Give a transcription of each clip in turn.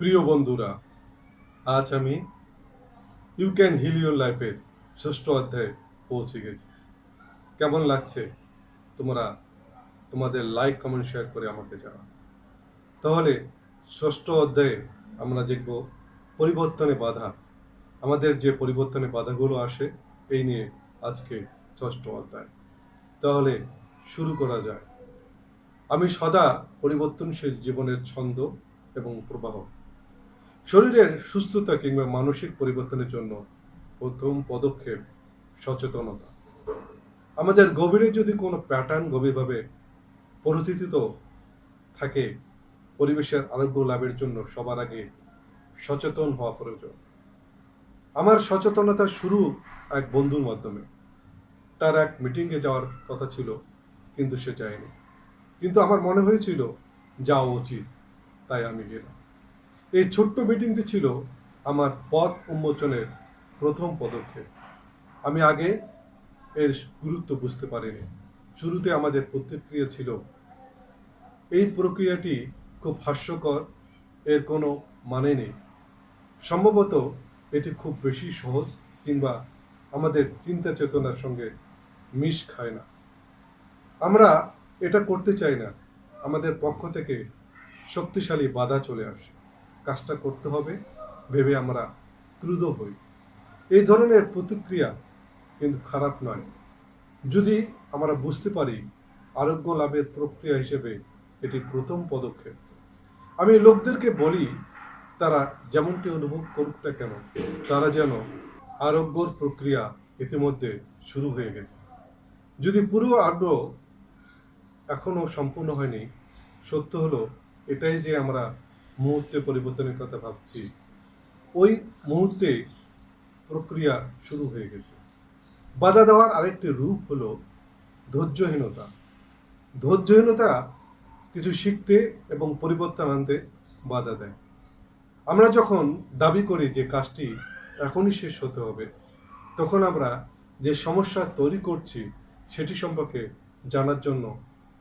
প্রিয় বন্ধুরা, আজ আমি ইউ ক্যান হিল ইউর লাইফের ষষ্ঠ অধ্যায়ে পৌঁছে গেছি। কেমন লাগছে তোমরা তোমাদের লাইক কমেন্ট শেয়ার করে আমাকে জানাও। তাহলে ষষ্ঠ অধ্যায়ে আমরা দেখব পরিবর্তনে বাধা। আমাদের যে পরিবর্তনে বাধাগুলো আসে, এই নিয়ে আজকে ষষ্ঠ অধ্যায়। তাহলে শুরু করা যায়। আমি সদা পরিবর্তনশীল জীবনের ছন্দ এবং প্রবাহ শরীরের সুস্থতা কিংবা মানসিক পরিবর্তনের জন্য প্রথম পদক্ষেপ সচেতনতা। আমাদের গভীরে যদি কোনো প্যাটার্ন গভীরভাবে পরিচিত থাকে, পরিবেশের আরোগ্য লাভের জন্য সবার আগে সচেতন হওয়া প্রয়োজন। আমার সচেতনতা শুরু এক বন্ধুর মাধ্যমে। তার এক মিটিংয়ে যাওয়ার কথা ছিল, কিন্তু সে যায়নি। কিন্তু আমার মনে হয়েছিল, যাওয়া উচিত, তাই আমি গেলাম। এই ছোট্ট মিটিংটি ছিল আমার পথ উন্মোচনের প্রথম পদক্ষেপ। আমি আগে এর গুরুত্ব বুঝতে পারিনি। শুরুতে আমাদের প্রতিক্রিয়া ছিল, এই প্রক্রিয়াটি খুব হাস্যকর, এর কোনো মানে নেই। সম্ভবত এটি খুব বেশি সহজ কিংবা আমাদের চিন্তা চেতনার সঙ্গে মিশ খায় না। আমরা এটা করতে চাই না। আমাদের পক্ষ থেকে শক্তিশালী বাধা চলে আসে। কাজটা করতে হবে ভেবে আমরা ক্রুদ্ধ হই। এই ধরনের প্রতিক্রিয়া কিন্তু খারাপ নয়। যদি আমরা বুঝতে পারি আরোগ্য লাভের প্রক্রিয়া হিসেবে এটি প্রথম পদক্ষেপ। আমি লোকদেরকে বলি, তারা যেমনটি অনুভব করুক না কেন, তারা যেন আরোগ্যর প্রক্রিয়া ইতিমধ্যে শুরু হয়ে গেছে। যদি পুরো আগ্রহ এখনও সম্পূর্ণ হয়নি, সত্য হলো এটাই যে আমরা মুহূর্তে পরিবর্তনের কথা ভাবছি। ওই মুহূর্তে প্রক্রিয়া শুরু হয়ে গেছে। বাধা দেওয়ার আরেকটি রূপ হলো ধৈর্যহীনতা। ধৈর্যহীনতা কিছু শিখতে এবং পরিবর্তন আনতে বাধা দেয়। আমরা যখন দাবি করি যে কাজটি এখনই শেষ হতে হবে, তখন আমরা যে সমস্যা তৈরি করছি সেটি সম্পর্কে জানার জন্য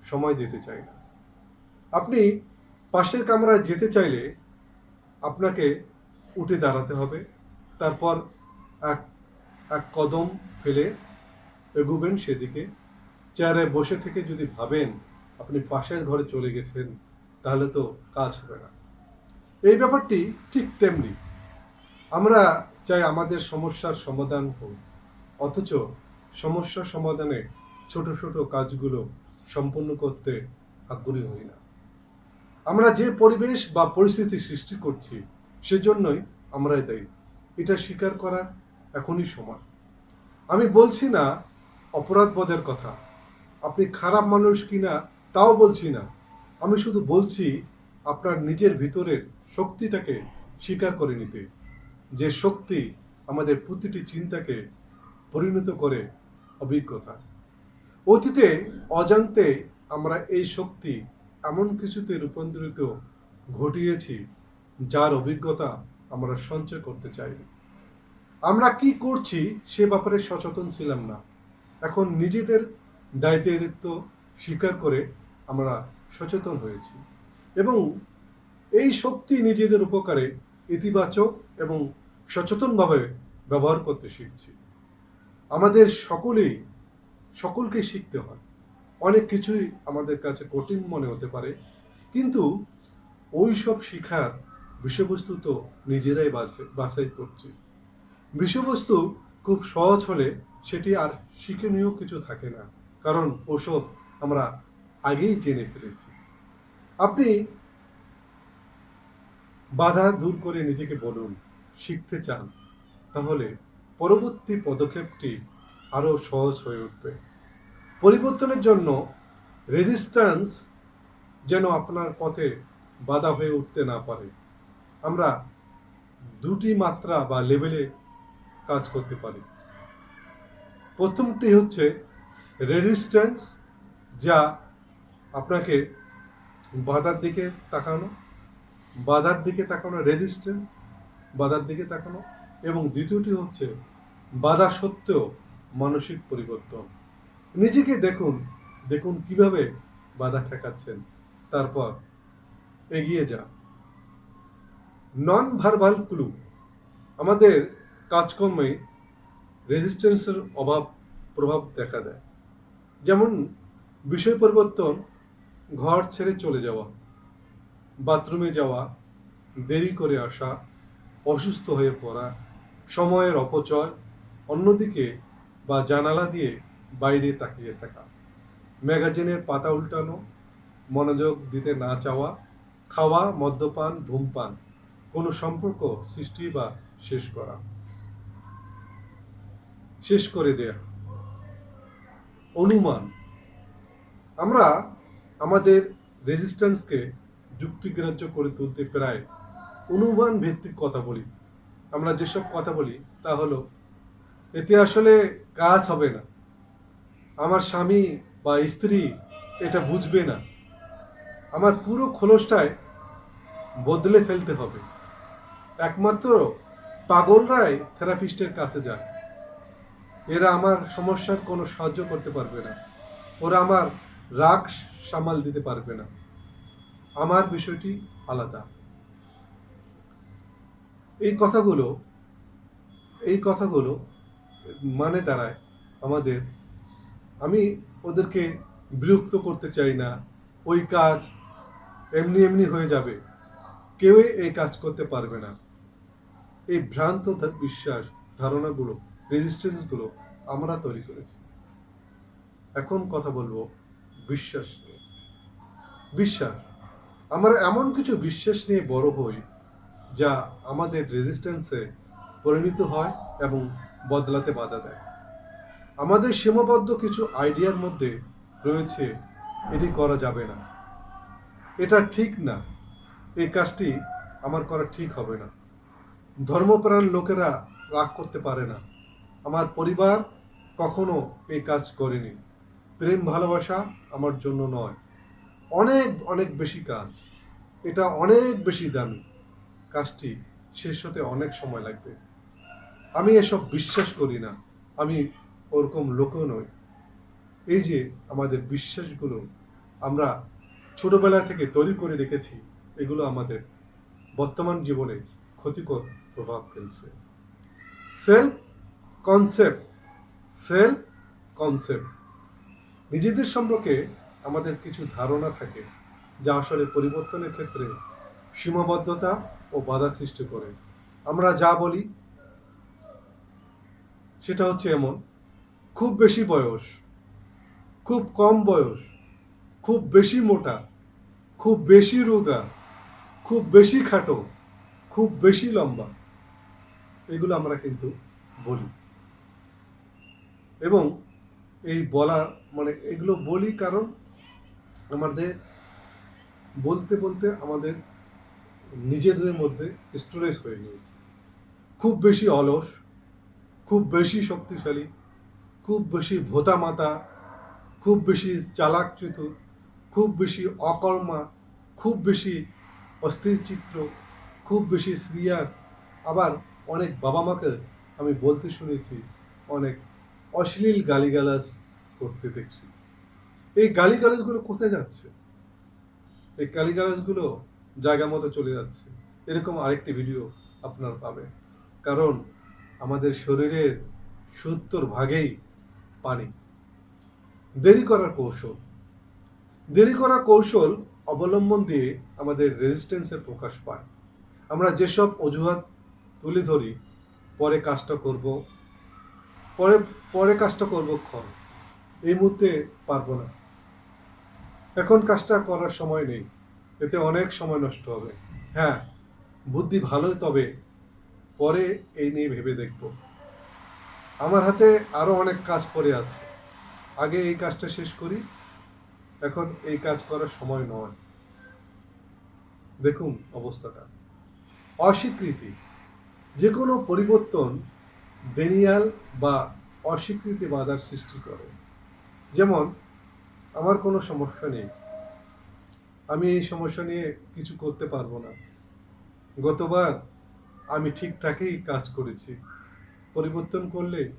সময় দিতে চাই না। আপনি পাশের কামরায় যেতে চাইলে আপনাকে উঠে দাঁড়াতে হবে। তারপর এক এক কদম ফেলে এগুবেন সেদিকে। চেয়ারে বসে থেকে যদি ভাবেন আপনি পাশের ঘরে চলে গেছেন, তাহলে তো কাজ হবে না। এই ব্যাপারটি ঠিক তেমনি। আমরা চাই আমাদের সমস্যার সমাধান হোক, অথচ সমস্যা সমাধানে ছোট ছোট কাজগুলো সম্পূর্ণ করতে আগ্রহী হই না। আমরা যে পরিবেশ বা পরিস্থিতি সৃষ্টি করছি, সেজন্যই আমরাই দায়ী। এটা স্বীকার করার এখনই সময় আমি বলছি না অপরাধবোধের কথা। আপনি খারাপ মানুষ কিনা তাও বলছি না। আমি শুধু বলছি আপনার নিজের ভিতরের শক্তিটাকে স্বীকার করে নিতে। যে শক্তি আমাদের প্রতিটি চিন্তাকে পরিণত করে অভিজ্ঞতা। অতীতে, অজান্তে আমরা এই শক্তি এমন কিছুতে রূপান্তরিত ঘটিয়েছি, যার অভিজ্ঞতা আমরা সঞ্চয় করতে চাই আমরা কি করছি সে ব্যাপারে সচেতন ছিলাম না। এখন নিজেদের দায়িত্ব স্বীকার করে আমরা সচেতন হয়েছি এবং এই শক্তি নিজেদের উপকারে ইতিবাচক এবং সচেতনভাবে ব্যবহার করতে শিখছি। আমাদের সকলেই, সকলকে শিখতে হয়। অনেক কিছুই আমাদের কাছে কঠিন মনে হতে পারে, কিন্তু ওই সব শিখার বিষয়বস্তু তো নিজেরাই বাছাই করছি। বিষয়বস্তু খুব সহজ হলে সেটি আর শিক্ষণীয় কিছু থাকে না, কারণ ওসব আমরা আগেই জেনে ফেলেছি। আপনি বাধা দূর করে নিজেকে বলুন, শিখতে চান, তাহলে পরবর্তী পদক্ষেপটি আরও সহজ হয়ে উঠবে। পরিবর্তনের জন্য রেজিস্ট্যান্স যেন আপনার পথে বাধা হয়ে উঠতে না পারে। আমরা দুটি মাত্রা বা লেভেলে কাজ করতে পারি। প্রথমটি হচ্ছে রেজিস্ট্যান্স যা আপনাকে বাধার দিকে তাকানো, বাধার দিকে তাকানো রেজিস্ট্যান্স বাধার দিকে তাকানো, এবং দ্বিতীয়টি হচ্ছে বাধা সত্ত্বেও মানসিক পরিবর্তন। নিজেকে দেখুন দেখুন কীভাবে বাধা ঠেকাচ্ছেন। তারপর এগিয়ে যা নন ভার্বাল ক্লু আমাদের কাজকর্মে রেজিস্ট্যান্সের অভাব, প্রভাব দেখা দেয়। যেমন বিষয় পরিবর্তন, ঘর ছেড়ে চলে যাওয়া, বাথরুমে যাওয়া, দেরি করে আসা, অসুস্থ হয়ে পড়া, সময়ের অপচয়, অন্যদিকে বা জানালা দিয়ে বাইরে তাকিয়ে থাকা। ম্যাগাজিনের পাতা উল্টানো, মনোযোগ দিতে না চাওয়া, খাওয়া, মদ্যপান, ধূমপান, কোনো সম্পর্ক সৃষ্টি বা শেষ করা। শেষ করে দেয়া। অনুমান। আমরা আমাদের রেজিস্ট্যান্সকে যুক্তিগ্রাহ্য করে তুলতে প্রায় অনুমান ভিত্তিক কথা বলি। আমরা যেসব কথা বলি, তা হলো, এতে আসলে কাজ হবে না। আমার স্বামী বা স্ত্রী এটা বুঝবে না। আমার পুরো খোলসটায় বদলে ফেলতে হবে। একমাত্র পাগলরাই থেরাপিস্টের কাছে যায়। এরা আমার সমস্যার কোনো সাহায্য করতে পারবে না। ওরা আমার রাগ সামাল দিতে পারবে না। আমার বিষয়টি আলাদা। এই কথাগুলো এই কথাগুলো মানে দাঁড়ায় আমাদের আমি ওদেরকে বিরক্ত করতে চাই না। ওই কাজ এমনি এমনি হয়ে যাবে। কেউই এই কাজ করতে পারবে না। এই ভ্রান্ত বিশ্বাস, ধারণাগুলো রেজিস্ট্যান্সগুলো আমরা তৈরি করেছি। এখন কথা বলব বিশ্বাস নিয়ে। বিশ্বাস, আমরা এমন কিছু বিশ্বাস নিয়ে বড় হই যা আমাদের রেজিস্ট্যান্সে পরিণত হয় এবং বদলাতে বাধা দেয়। আমাদের সীমাবদ্ধ কিছু আইডিয়ার মধ্যে রয়েছে, এটি করা যাবে না। এটা ঠিক না। এই কাজটি আমার করা ঠিক হবে না। ধর্মপ্রাণ লোকেরা রাগ করতে পারে না। আমার পরিবার কখনো এই কাজ করেনি। প্রেম ভালোবাসা আমার জন্য নয়। অনেক অনেক বেশি কাজ। এটা অনেক বেশি দামি। কাজটি শেষ হতে অনেক সময় লাগবে। আমি এসব বিশ্বাস করি না। আমি ওরকম লোকও নয় এই যে আমাদের বিশ্বাসগুলো আমরা ছোটবেলা থেকে তৈরি করে রেখেছি, এগুলো আমাদের বর্তমান জীবনে ক্ষতিকর প্রভাব ফেলছে। Self concept self concept. নিজেদের সম্পর্কে আমাদের কিছু ধারণা থাকে, যা আসলে পরিবর্তনের ক্ষেত্রে সীমাবদ্ধতা ও বাধা সৃষ্টি করে। আমরা যা বলি, সেটা হচ্ছে এমন খুব বেশি বয়স, খুব কম বয়স, খুব বেশি মোটা, খুব বেশি রোগা, খুব বেশি খাটো, খুব বেশি লম্বা, এগুলো আমরা কিন্তু বলি। এবং এই বলা মানে এগুলো বলি কারণ আমাদের বলতে বলতে আমাদের নিজেদের মধ্যে স্টোরেজ হয়ে গিয়েছে। খুব বেশি অলস, খুব বেশি শক্তিশালী খুব বেশি ভোতা মাতা খুব বেশি চালাক চতুর খুব বেশি অকর্মা, খুব বেশি অস্থির চিত্র, খুব বেশি সিরিয়াস আবার অনেক বাবা মাকে আমি বলতে শুনেছি, অনেক অশ্লীল গালিগালাজ করতে দেখছি। এই গালিগালাজগুলো কোথায় যাচ্ছে? এই গালিগালাজগুলো জায়গা মতো চলে যাচ্ছে। এরকম আরেকটি ভিডিও আপনার পাবে কারণ আমাদের শরীরের সত্তর ভাগেই পানি দেরি করার কৌশল। দেরি করা কৌশল অবলম্বন দিয়ে আমাদের রেজিস্ট্যান্সের প্রকাশ পায়। আমরা যেসব অজুহাত তুলে ধরি, পরে কাজটা করব, পরে পরে কাজটা করব ক্ষণ। এই মুহূর্তে পারব না। এখন কাজটা করার সময় নেই। এতে অনেক সময় নষ্ট হবে। হ্যাঁ বুদ্ধি ভালোই, তবে পরে এই নিয়ে ভেবে দেখব। আমার হাতে আরও অনেক কাজ পড়ে আছে। আগে এই কাজটা শেষ করি, এখন এই কাজ করার সময় নয়। দেখুন অবস্থাটা। অস্বীকৃতি। যে কোনো পরিবর্তন ডেনিয়াল বা অস্বীকৃতি বাধার সৃষ্টি করে। যেমন, আমার কোনো সমস্যা নেই। আমি এই সমস্যা নিয়ে কিছু করতে পারব না। গতবার আমি ঠিকঠাকই কাজ করেছি। পরিবর্তন করলে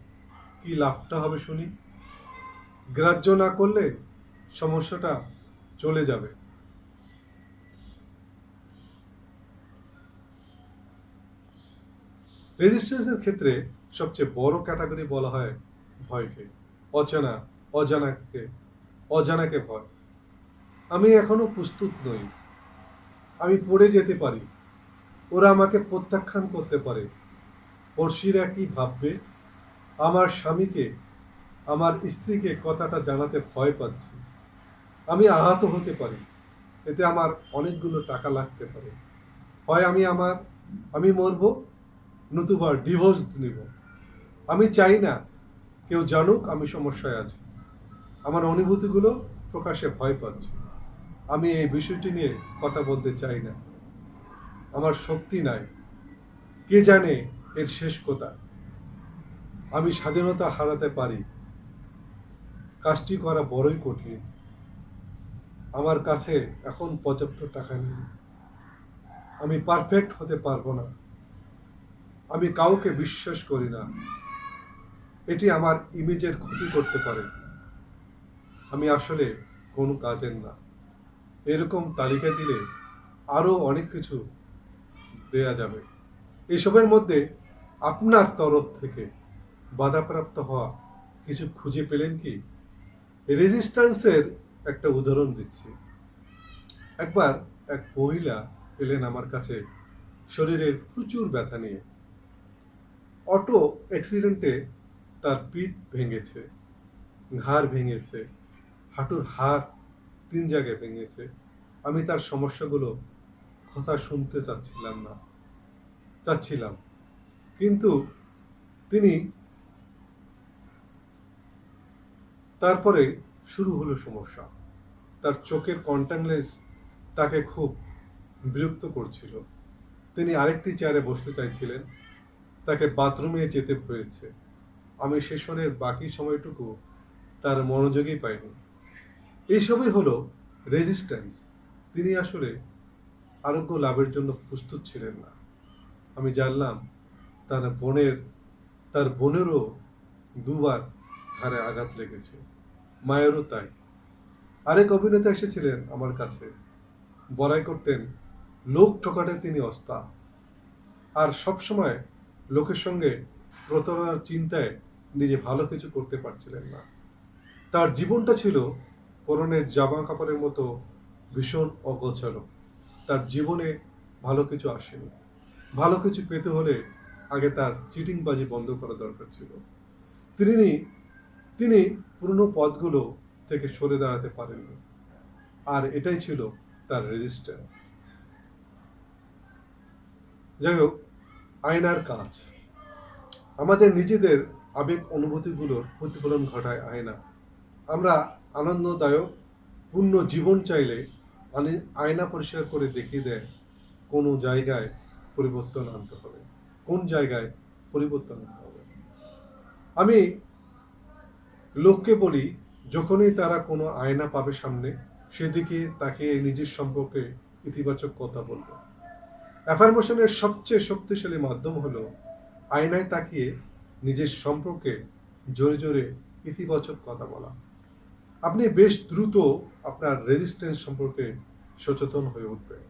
কি লাভটা হবে শুনি? গ্রাহ্য না করলে সমস্যাটা চলে যাবে। রেজিস্ট্যান্সের ক্ষেত্রে সবচেয়ে বড় ক্যাটাগরি বলা হয় ভয়কে, অচেনা, অজানাকে অজানাকে ভয়। আমি এখনও প্রস্তুত নই। আমি পড়ে যেতে পারি। ওরা আমাকে প্রত্যাখ্যান করতে পারে। পড়শিরা কি ভাববে? আমার স্বামীকে, আমার স্ত্রীকে কথাটা জানাতে ভয় পাচ্ছি। আমি আহত হতে পারি। এতে আমার অনেকগুলো টাকা লাগতে পারে। হয় আমি আমার, আমি মরবো, নতুবা ডিভোর্স নিব। আমি চাই না কেউ জানুক আমি সমস্যায় আছি। আমার অনুভূতিগুলো প্রকাশে ভয় পাচ্ছি। আমি এই বিষয়টি নিয়ে কথা বলতে চাই না। আমার শক্তি নাই। কে জানে এর শেষ কথা। আমি স্বাধীনতা হারাতে পারি। কাজটি করা বড়ই কঠিন। আমার কাছে এখন পর্যাপ্ত টাকা নেই। আমি পারফেক্ট হতে পারব না। আমি কাউকে বিশ্বাস করি না। এটি আমার ইমেজের ক্ষতি করতে পারে। আমি আসলে কোনো কাজের না। এরকম তালিকা দিলে আরও অনেক কিছু দেয়া যাবে। এসবের মধ্যে আপনার তরফ থেকে বাধাপ্রাপ্ত হওয়া কিছু খুঁজে পেলেন কি? রেজিস্ট্যান্সের একটা উদাহরণ দিচ্ছি। একবার এক মহিলা এলেন আমার কাছে শরীরের প্রচুর ব্যথা নিয়ে। অটো অ্যাক্সিডেন্টে তার পিঠ ভেঙেছে, ঘাড় ভেঙেছে, হাঁটুর হাড় তিন জায়গায় ভেঙেছে। আমি তার সমস্যাগুলো কথা শুনতে চাচ্ছিলাম না, চাচ্ছিলাম। কিন্তু তিনি তারপরে শুরু হলো সমস্যা। তার চোখের কন্ট্যাক্ট লেন্স তাকে খুব বিরক্ত করছিল। তিনি আরেকটি চেয়ারে বসতে চাইছিলেন। তাকে বাথরুমে যেতে হয়েছে। আমি সেশনের বাকি সময়টুকু তার মনোযোগই পাইনি। এইসবই হলো রেজিস্ট্যান্স তিনি আসলে আরোগ্য লাভের জন্য প্রস্তুত ছিলেন না। আমি জানলাম তার বোনের, তার বোনেরও দুবার ঘাড়ে আঘাত লেগেছে। মায়েরও তাই। আরেক অভিনেতা এসেছিলেন আমার কাছে। বড়াই করতেন লোক ঠকাতে তিনি অস্তা। আর সবসময় লোকের সঙ্গে প্রতারণার চিন্তায় নিজে ভালো কিছু করতে পারছিলেন না। তার জীবনটা ছিল পরনের জামা কাপড়ের মতো ভীষণ অগোছালো। তার জীবনে ভালো কিছু আসেনি। ভালো কিছু পেতে হলে আগে তার চিটিংবাজি বন্ধ করা দরকার ছিল। তিনি তিনি পুরনো পথগুলো থেকে সরে দাঁড়াতে পারেননি। আর এটাই ছিল তার রেজিস্ট্যান্স যাই হোক, আয়নার কাজ। আমাদের নিজেদের আবেগ অনুভূতিগুলোর প্রতিফলন ঘটায় আয়না। আমরা আনন্দদায়ক, পূর্ণ জীবন চাইলে আয়না পরিষ্কার করে দেখিয়ে দেয়, কোনো জায়গায় পরিবর্তন আনতে হবে। কোন জায়গায় পরিবর্তন আনতে হবে? আমি লোককে বলি, যখনই তারা কোনো আয়না পাবে সামনে, সেদিকে তাকে নিজের সম্পর্কে ইতিবাচক কথা বলবে। অ্যাফার্মেশনের সবচেয়ে শক্তিশালী মাধ্যম হলো আয়নায় তাকিয়ে নিজের সম্পর্কে জোরে জোরে ইতিবাচক কথা বলা। আপনি বেশ দ্রুত আপনার রেজিস্ট্যান্স সম্পর্কে সচেতন হয়ে উঠবেন।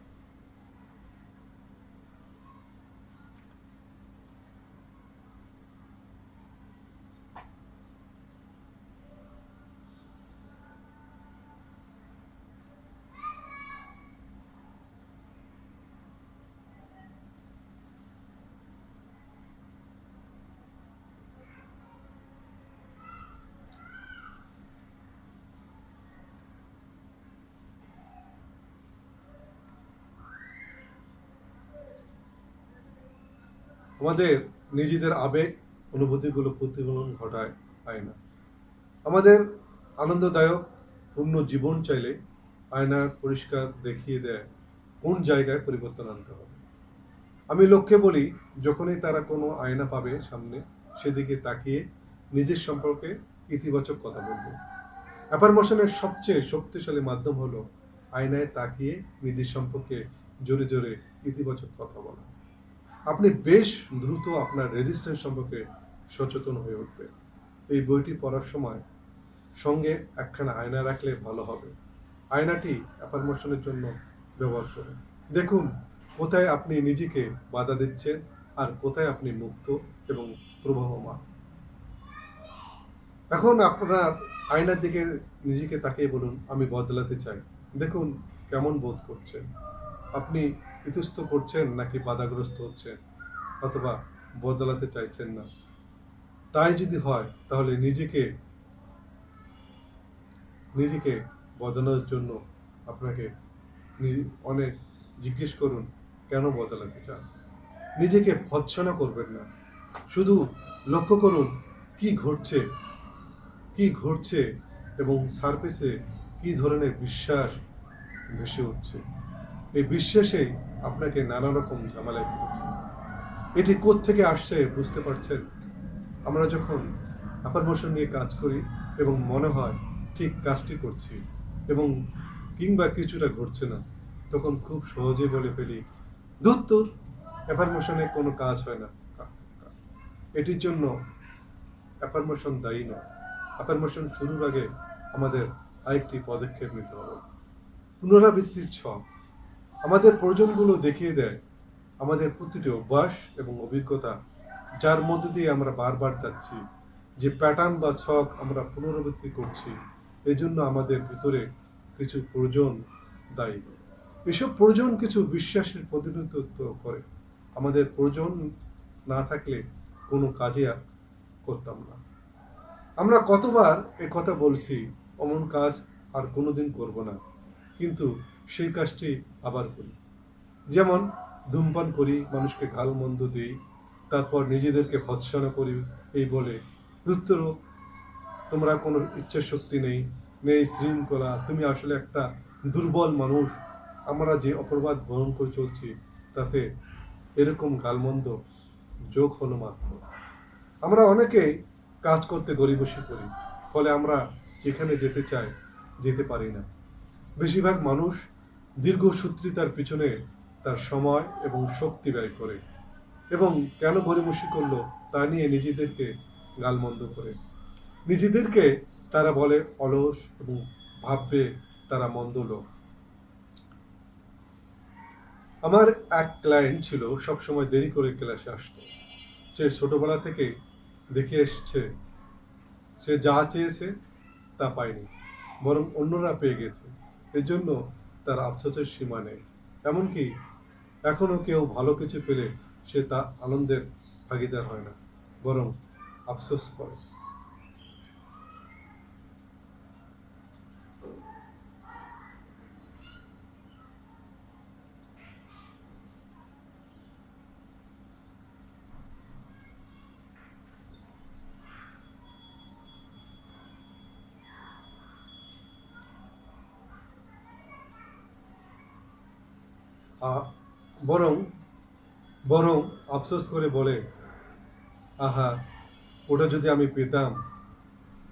আমাদের নিজেদের আবেগ, অনুভূতিগুলো প্রতিফলন ঘটায় আয়না আমাদের আনন্দদায়ক, পূর্ণ জীবন চাইলে আয়নার পরিষ্কার দেখিয়ে দেয় কোন জায়গায় পরিবর্তন আনতে হবে। আমি লোককে বলি, যখনই তারা কোনো আয়না পাবে সামনে, সেদিকে তাকিয়ে নিজের সম্পর্কে ইতিবাচক কথা বলবে। অ্যাফার্মেশনের সবচেয়ে শক্তিশালী মাধ্যম হলো আয়নায় তাকিয়ে নিজের সম্পর্কে জোরে জোরে ইতিবাচক কথা বলা। আপনি বেশ দ্রুত আপনার রেজিস্ট্যান্স সম্পর্কে সচেতন হয়ে উঠবে। এই বইটি পড়ার সময় সঙ্গে একখানা আয়না রাখলে ভালো হবে। আয়নাটি অ্যাফার্মেশনের জন্য ব্যবহার করুন। দেখুন, কোথায় আপনি নিজেকে বাধা দিচ্ছেন আর কোথায় আপনি মুক্ত এবং প্রবাহমান। এখন আপনার আয়নার দিকে নিজেকে তাকিয়ে বলুন, আমি বদলাতে চাই। দেখুন, কেমন বোধ করছেন। আপনি ইতস্ত করছেন নাকি বাধাগ্রস্ত হচ্ছেন? অথবা বদলাতে চাইছেন না? তাই যদি হয়, তাহলে নিজেকে নিজেকে বদলানোর জন্য আপনাকে অনেক জিজ্ঞেস করুন, কেন বদলাতে চান? নিজেকে ভৎসনা করবেন না। শুধু লক্ষ্য করুন কি ঘটছে কি ঘটছে এবং সার্ফেসে কি ধরনের বিশ্বাস ভেসে উঠছে। এই বিশ্বাসেই আপনাকে নানা রকম ঝামেলায় ফেলেছে এটি থেকে আসছে বুঝতে পারছেন? আমরা যখন আপার মোশন নিয়ে কাজ করি এবং মনে হয় ঠিক কাজটি করছি এবং কিংবা কিছুটা ঘটছে না, তখন খুব সহজে বলে ফেলি দূর অ্যাফার্মেশনে কোনো কাজ হয় না। এটির জন্য অ্যাফার্মেশন দায়ী নয়। অ্যাফার্মেশন শুরুর আগে আমাদের আরেকটি পদক্ষেপ নিতে হবে। পুনরাবৃত্তির ছক। আমাদের প্রয়োজনগুলো দেখিয়ে দেয় আমাদের প্রতিটি অভ্যাস এবং অভিজ্ঞতা, যার মধ্যে দিয়ে আমরা বারবার যাচ্ছি, যে প্যাটার্ন বা ছক আমরা পুনরাবৃত্তি করছি এই জন্য আমাদের ভিতরে কিছু প্রয়োজন দায়ী। এসব প্রয়োজন কিছু বিশ্বাসের প্রতিনিধিত্ব করে। আমাদের প্রয়োজন না থাকলে কোনো কাজে আর করতাম না। আমরা কতবার এ কথা বলছি, অমন কাজ আর কোনোদিন করব না। কিন্তু সেই কাজটি আবার করি। যেমন ধূমপান করি, মানুষকে গাল মন্দ দিই, তারপর নিজেদেরকে ভৎসনা করি, এই বলে উত্তর তোমরা কোনো ইচ্ছা শক্তি নেই নেই শৃঙ্খলা, তুমি আসলে একটা দুর্বল মানুষ। আমরা যে অপরাধ গ্রহণ করে চলছি, তাতে এরকম গালমন্দ যোগ হলো মাত্র। আমরা অনেকেই কাজ করতে গরিবসী করি, ফলে আমরা যেখানে যেতে চাই, যেতে পারি না। বেশিরভাগ মানুষ দীর্ঘসূত্রিতার পিছনে তার সময় এবং শক্তি ব্যয় করে এবং কেন গরিবসী করল তা নিয়ে নিজেদেরকে গালমন্দ করে। নিজেদেরকে তারা বলে অলস এবং ভাববে তারা মন্দ লোক। আমার এক ক্লায়েন্ট ছিল, সবসময় দেরি করে ক্লাসে আসতো। সে ছোটবেলা থেকে দেখে এসছে, সে যা চেয়েছে তা পায়নি, বরং অন্যরা পেয়ে গেছে। এর জন্য তার আফসোসের সীমা নেই। এমনকি এখনও কেউ ভালো কিছু পেলে সে তা আনন্দের ভাগিদার হয় না, বরং আফসোস করে। বরং বরং আফসোস করে বলে, আহা, ওটা যদি আমি পেতাম,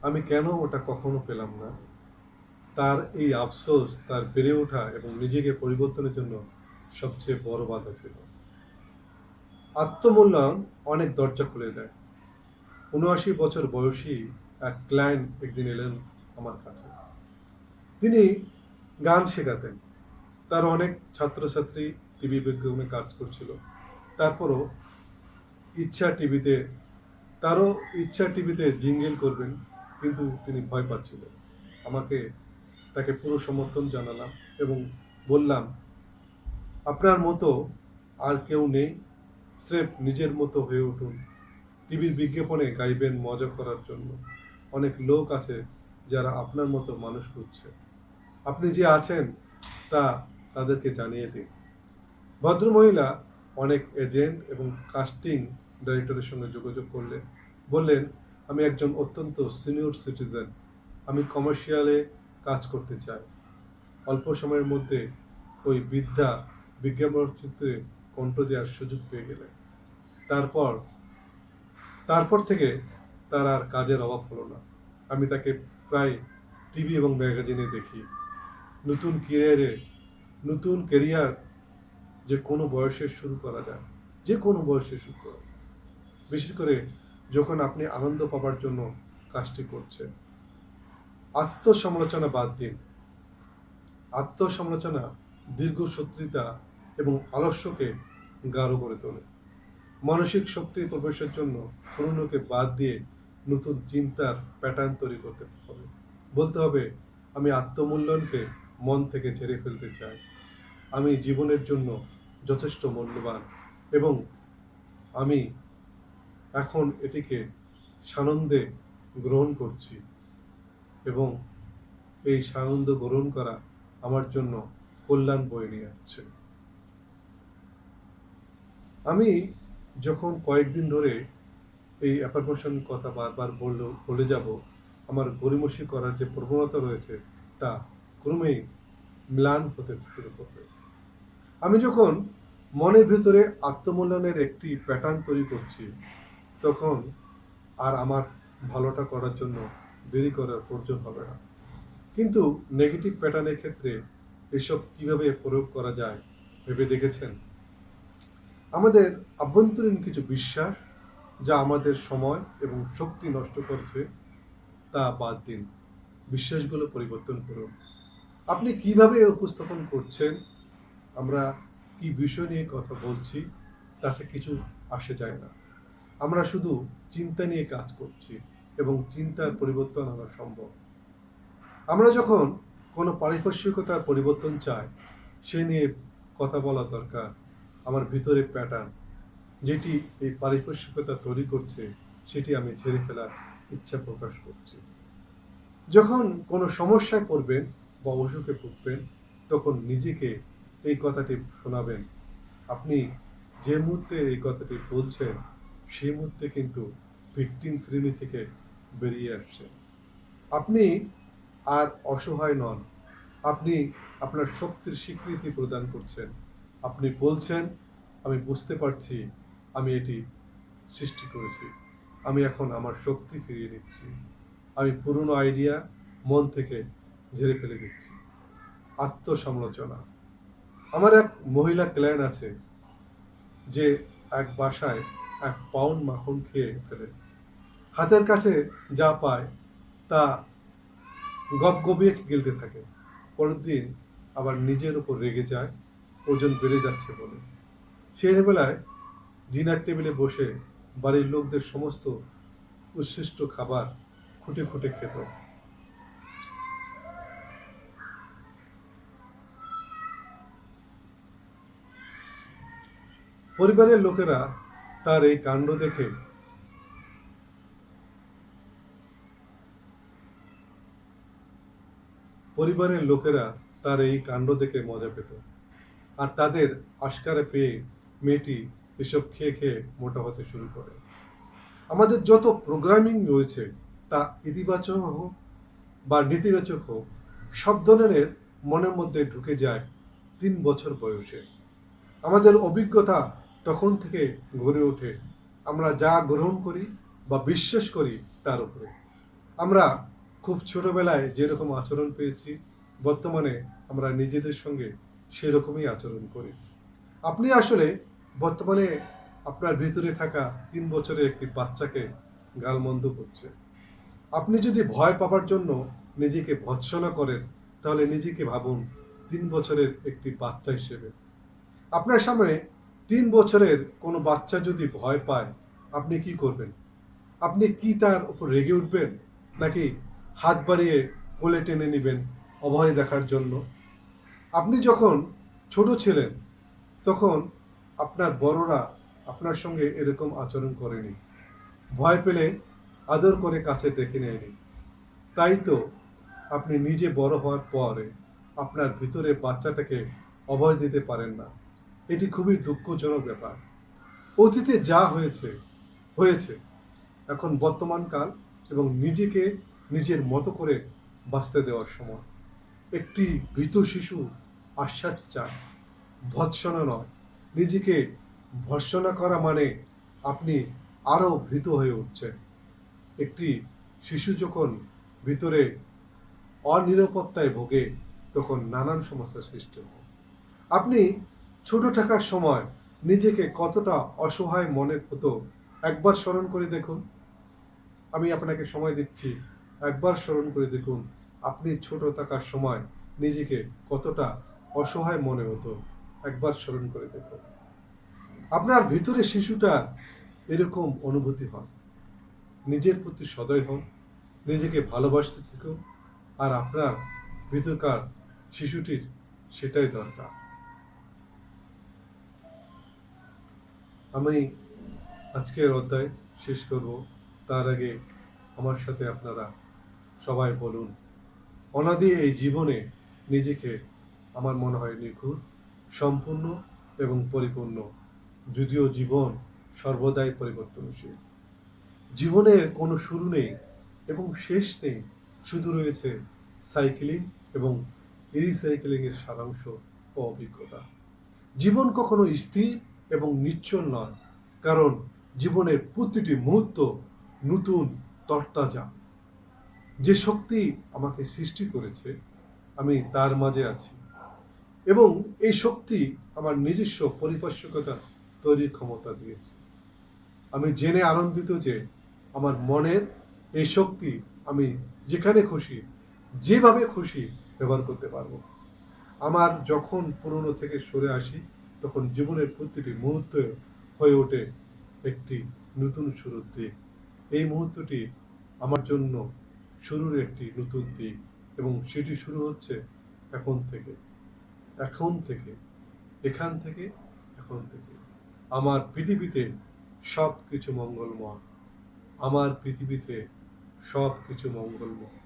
আমি কেন ওটা কখনো পেলাম না? তার এই আফসোস, তার বেড়ে ওঠা এবং নিজেকে পরিবর্তনের জন্য সবচেয়ে বড় বাধা ছিল। আত্মমূল্যায়ন অনেক দরজা খুলে দেয়। উনআশি বছর বয়সী এক ক্লায়েন্ট একদিন এলেন আমার কাছে। তিনি গান শেখাতেন। তার অনেক ছাত্রছাত্রী টিভি বিজ্ঞাপনে কাজ করছিল। তারপরও ইচ্ছা টিভিতে, তারও ইচ্ছা টিভিতে জিঙ্গেল করবেন, কিন্তু তিনি ভয় পাচ্ছিলেন। আমাকে তাকে পুরো সমর্থন জানালাম এবং বললাম, আপনার মতো আর কেউ নেই, স্রেফ নিজের মতো হয়ে উঠুন। টিভির বিজ্ঞাপনে গাইবেন মজা করার জন্য। অনেক লোক আছে যারা আপনার মতো মানুষ খুঁজছে। আপনি যে আছেন, তা তাদেরকে জানিয়ে দিন। ভদ্রমহিলা অনেক এজেন্ট এবং কাস্টিং ডাইরেক্টরের সঙ্গে যোগাযোগ করলেন বললেন, আমি একজন অত্যন্ত সিনিয়র সিটিজেন আমি কমার্শিয়ালে কাজ করতে চাই। অল্প সময়ের মধ্যে ওই বিদ্যা বিজ্ঞাপন চিত্রে কণ্ঠ দেওয়ার সুযোগ পেয়ে গেলেন। তারপর তারপর থেকে তার আর কাজের অভাব হলো না। আমি তাকে প্রায় টিভি এবং ম্যাগাজিনে দেখি। নতুন কেরিয়ারে নতুন ক্যারিয়ার যে কোনো বয়সে শুরু করা যায়। যে কোনো বয়সে শুরু করা। বিশেষ করে যখন আপনি আনন্দ পাবার জন্য কাজটি করছেন। আত্মসমালোচনা বাদ দিন। আত্মসমালোচনা দীর্ঘসূত্রিতা এবং আলস্যকে গাঢ় করে তোলে। মানসিক শক্তি প্রবেশের জন্য পুরনোকে বাদ দিয়ে নতুন চিন্তার প্যাটার্ন তৈরি করতে হবে। বলতে হবে, আমি আত্মমূল্যায়নকে মন থেকে ঝেড়ে ফেলতে চাই। আমি জীবনের জন্য যথেষ্ট মূল্যবান। এবং আমি এখন এটিকে সানন্দে গ্রহণ করছি। এবং এই সানন্দ গ্রহণ করা আমার জন্য কল্যাণ বয়ে নিয়ে আসছে। আমি যখন কয়েকদিন ধরে এই অ্যাফার্মেশন কথা বারবার বলল, বলে যাব, আমার গরিমসি করার যে প্রবণতা রয়েছে, তা ক্রমেই ম্লান হতে শুরু করবে। আমি যখন মনের ভিতরে আত্মমূল্যায়নের একটি প্যাটার্ন তৈরি করছি, তখন আর আমার ভালোটা করার জন্য দেরি করার প্রয়োজন হবে না। কিন্তু নেগেটিভ প্যাটার্নের ক্ষেত্রে এসব কীভাবে প্রয়োগ করা যায় ভেবে দেখেছেন? আমাদের আভ্যন্তরীণ কিছু বিশ্বাস যা আমাদের সময় এবং শক্তি নষ্ট করছে, তা বাদ দিন। বিশ্বাসগুলো পরিবর্তন করুন। আপনি কীভাবে উপস্থাপন করছেন আমরা কি বিষয় নিয়ে কথা বলছি, তাতে কিছু আসে যায় না। আমরা শুধু চিন্তা নিয়ে কাজ করছি এবং চিন্তার পরিবর্তন আনা সম্ভব। আমরা যখন কোনো পারিপার্শ্বিকতার পরিবর্তন চাই, সে নিয়ে কথা বলা দরকার। আমার ভিতরে প্যাটার্ন যেটি এই পারিপার্শ্বিকতা তৈরি করছে, সেটি আমি ছেড়ে ফেলার ইচ্ছা প্রকাশ করছি। যখন কোনো সমস্যায় পড়বেন বা অসুখে ভুগবেন, তখন নিজেকে এই কথাটি শোনাবেন। আপনি যে মুহূর্তে এই কথাটি বলছেন, সেই মুহূর্তে কিন্তু ভিকটিম শ্রেণি থেকে বেরিয়ে আসছে। আপনি আর অসহায় নন। আপনি আপনার শক্তির স্বীকৃতি প্রদান করছেন। আপনি বলছেন, আমি বুঝতে পারছি, আমি এটি সৃষ্টি করেছি। আমি এখন আমার শক্তি ফিরিয়ে নিচ্ছি। আমি পুরনো আইডিয়া মন থেকে ঝেড়ে ফেলে দিচ্ছি। আত্মসমালোচনা। আমার এক মহিলা ক্লায়েন্ট আছে, যে এক বাসায় এক পাউন্ড মাখন খেয়ে ফেলে। হাতের কাছে যা পায়, তা গপ গপিয়ে গিলতে থাকে। পরের দিন আবার নিজের উপর রেগে যায়, ওজন বেড়ে যাচ্ছে বলে। সেই বেলায় ডিনার টেবিলে বসে বাড়ির লোকদের সমস্ত উচ্ছিষ্ট খাবার খুঁটে খুঁটে খেত। পরিবারের লোকেরা তার এই কাণ্ড দেখে পরিবারের লোকেরা তার এই কাণ্ড দেখে মজা পেত। আর তাদের আশকারে পেয়ে মেয়েটি এসব খেয়ে খেয়ে মোটা হতে শুরু করে। আমাদের যত প্রোগ্রামিং রয়েছে, তা ইতিবাচক হোক বা নেতিবাচক হোক, সব ধরনের মনের মধ্যে ঢুকে যায় তিন বছর বয়সে। আমাদের অভিজ্ঞতা তখন থেকে গড়ে ওঠে। আমরা যা গ্রহণ করি বা বিশ্বাস করি তার উপরে। আমরা খুব ছোটবেলায় যেরকম আচরণ পেয়েছি, বর্তমানে আমরা নিজেদের সঙ্গে সেরকমই আচরণ করি। আপনি আসলে বর্তমানে আপনার ভিতরে থাকা তিন বছরের একটি বাচ্চাকে গালমন্দ করছে আপনি যদি ভয় পাবার জন্য নিজেকে ভৎসনা করেন, তাহলে নিজেকে ভাবুন তিন বছরের একটি বাচ্চা হিসেবে। আপনার সামনে তিন বছরের কোনো বাচ্চা যদি ভয় পায়, আপনি কি করবেন? আপনি কি তার উপর রেগে উঠবেন, নাকি হাত বাড়িয়ে কোলে টেনে নেবেন অভয় দেখার জন্য? আপনি যখন ছোট ছিলেন, তখন আপনার বড়রা আপনার সঙ্গে এরকম আচরণ করেনি। ভয় পেলে আদর করে কাছে ডেকে নেয়নি। তাই তো আপনি নিজে বড় হওয়ার পরে আপনার ভিতরে বাচ্চাটাকে অভয় দিতে পারেন না। এটি খুবই দুঃখজনক ব্যাপার। অতীতে যা হয়েছে হয়েছে, এখন বর্তমান কাল এবং নিজেকে নিজের মতো করে বাঁচতে দেওয়ার সময়। একটি ভীত শিশু আশ্বাস চায়, ভৎসনা নয়। নিজেকে ভর্সনা করা মানে আপনি আরও ভীত হয়ে উঠছেন। একটি শিশু যখন ভিতরে অনিরাপত্তায় ভোগে, তখন নানান সমস্যার সৃষ্টি হয়। আপনি ছোট থাকার সময় নিজেকে কতটা অসহায় মনে হতো, একবার স্মরণ করে দেখুন। আমি আপনাকে সময় দিচ্ছি, একবার স্মরণ করে দেখুন আপনি ছোট থাকার সময় নিজেকে কতটা অসহায় মনে হতো, একবার স্মরণ করে দেখুন। আপনার ভিতরে শিশুটা এরকম অনুভূতি হন। নিজের প্রতি সদয় হন, নিজেকে ভালোবাসতে থাকুন আর আপনার ভিতরকার শিশুটির সেটাই দরকার। আমি আজকের অধ্যায় শেষ করব। তার আগে আমার সাথে আপনারা সবাই বলুন, অনাদি এই জীবনে নিজেকে আমার মনে হয় নিখুঁত, সম্পূর্ণ এবং পরিপূর্ণ। যদিও জীবন সর্বদাই পরিবর্তনশীল। জীবনের কোনো শুরু নেই এবং শেষ নেই, শুধু রয়েছে সাইক্লিং এবং রিসাইক্লিং এর সারাংশ ও অভিজ্ঞতা। জীবন কখনো স্থির এবং নিশ্চল নয়, কারণ জীবনের প্রতিটি মুহূর্ত নতুন তরতাজা। যে শক্তি আমাকে সৃষ্টি করেছে, আমি তার মাঝে আছি। এবং এই শক্তি আমার নিজস্ব পরিপার্শ্বকতা তৈরির ক্ষমতা দিয়েছে। আমি জেনে আনন্দিত যে আমার মনের এই শক্তি আমি যেখানে খুশি, যেভাবে খুশি ব্যবহার করতে পারব। আমার যখন পুরনো থেকে সরে আসি তখন জীবনের প্রতিটি মুহূর্ত হয়ে ওঠে একটি নতুন শুরুর দিক। এই মুহূর্তটি আমার জন্য শুরুর একটি নতুন দিক এবং সেটি শুরু হচ্ছে এখন থেকে এখন থেকে, এখান থেকে, এখন থেকে। আমার পৃথিবীতে সব কিছু মঙ্গলময়। আমার পৃথিবীতে সব কিছু মঙ্গলময়।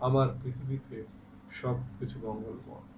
আমার পৃথিবীতে সব কিছু মঙ্গলময়।